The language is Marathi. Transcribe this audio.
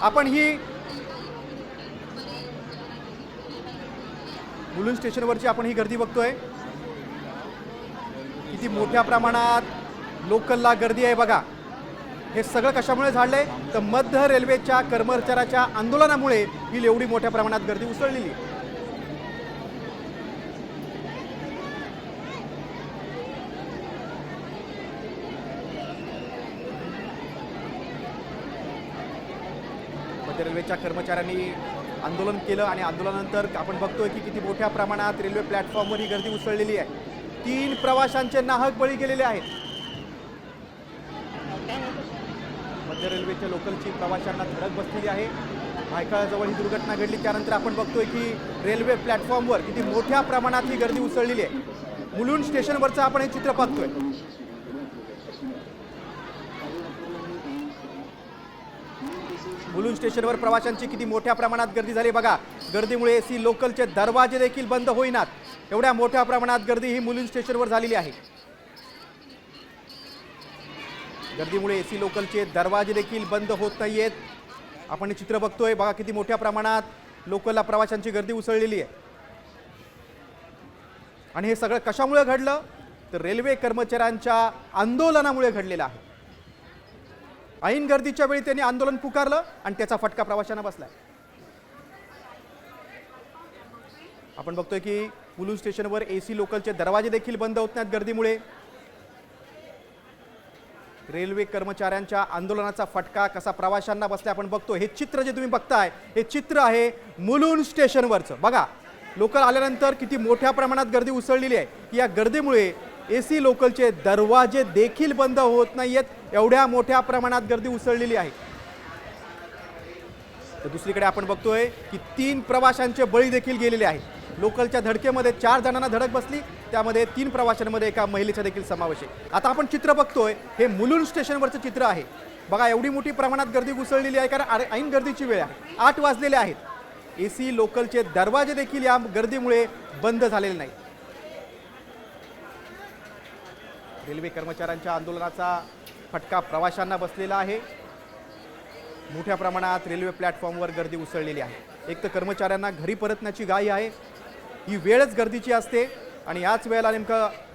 आपण ही मुलुंड स्टेशनवरची आपण ही गर्दी बघतोय. किती मोठ्या प्रमाणात लोकलला गर्दी आहे बघा. हे सगळं कशामुळे झाडलंय तर मध्य रेल्वेच्या कर्मचाऱ्याच्या आंदोलनामुळे ही एवढी मोठ्या प्रमाणात गर्दी उसळलेली रेल्वेच्या कर्मचाऱ्यांनी आंदोलन केलं आणि आंदोलनानंतर आपण बघतोय की किती मोठ्या प्रमाणात रेल्वे प्लॅटफॉर्मवर ही गर्दी उसळलेली आहे. तीन प्रवाशांचे नाहक बळी गेलेले आहेत. मध्य रेल्वेच्या लोकलची प्रवाशांना धडक बसलेली आहे. भायखळाजवळ ही दुर्घटना घडली. त्यानंतर आपण बघतोय की रेल्वे प्लॅटफॉर्मवर किती मोठ्या प्रमाणात ही गर्दी उसळलेली आहे. मुलुंड स्टेशनवरचं आपण हे चित्र पाहतोय मुलुंड स्टेशनवर प्रवाशांची किती मोठ्या प्रमाणात गर्दी झाली बघा. गर्दीमुळे एसी लोकलचे दरवाजे देखील बंद होईनात. एवढ्या मोठ्या प्रमाणात गर्दी ही मुलुंड स्टेशनवर झालेली आहे. गर्दीमुळे एसी लोकलचे दरवाजे देखील बंद होत नाहीयेत. आपण हे चित्र बघतोय बघा किती मोठ्या प्रमाणात लोकलला प्रवाशांची गर्दी उसळलेली आहे. आणि हे सगळं कशामुळे घडलं? तर रेल्वे कर्मचाऱ्यांच्या आंदोलनामुळे घडलेलं आहे. ऐन गर्दीच्या वेळी त्यांनी आंदोलन पुकारलं आणि त्याचा फटका प्रवाशांना बसलाय आपण बघतोय की मुलुंड स्टेशनवर ए सी लोकलचे दरवाजे देखील बंद होत नाहीत गर्दीमुळे. रेल्वे कर्मचाऱ्यांच्या आंदोलनाचा फटका कसा प्रवाशांना बसला आपण बघतो हे चित्र जे तुम्ही बघताय हे चित्र आहे मुलुंड स्टेशनवरचं. बघा लोकल आल्यानंतर किती मोठ्या प्रमाणात गर्दी उसळलेली आहे. या गर्दीमुळे ए सी लोकलचे दरवाजे देखील बंद होत नाही आहेत एवढ्या मोठ्या प्रमाणात गर्दी उसळलेली आहे. तर दुसरीकडे आपण बघतोय की तीन प्रवाशांचे बळी देखील गेलेले आहेत लोकलच्या धडकेमध्ये चार जणांना धडक बसली. त्यामध्ये तीन प्रवाशांमध्ये एका महिलेचा देखील समावेश आहे. आता आपण चित्र बघतोय. हे मुलुंड स्टेशनवरचं चित्र आहे. बघा एवढी मोठी प्रमाणात गर्दी घुसळलेली आहे कारण ऐन गर्दीची वेळ आहे. आठ वाजलेले आहेत. ए सी लोकलचे दरवाजे देखील या गर्दीमुळे बंद झालेले नाही रेल्वे कर्मचाऱ्यांच्या आंदोलनाचा फटका प्रवाशांना बसलेला आहे. मोठ्या प्रमाणात रेल्वे प्लॅटफॉर्मवर गर्दी उसळलेली आहे. एक तर कर्मचाऱ्यांना घरी परतण्याची घाई आहे. ही वेळच गर्दीची असते आणि याच वेळेला नेमकं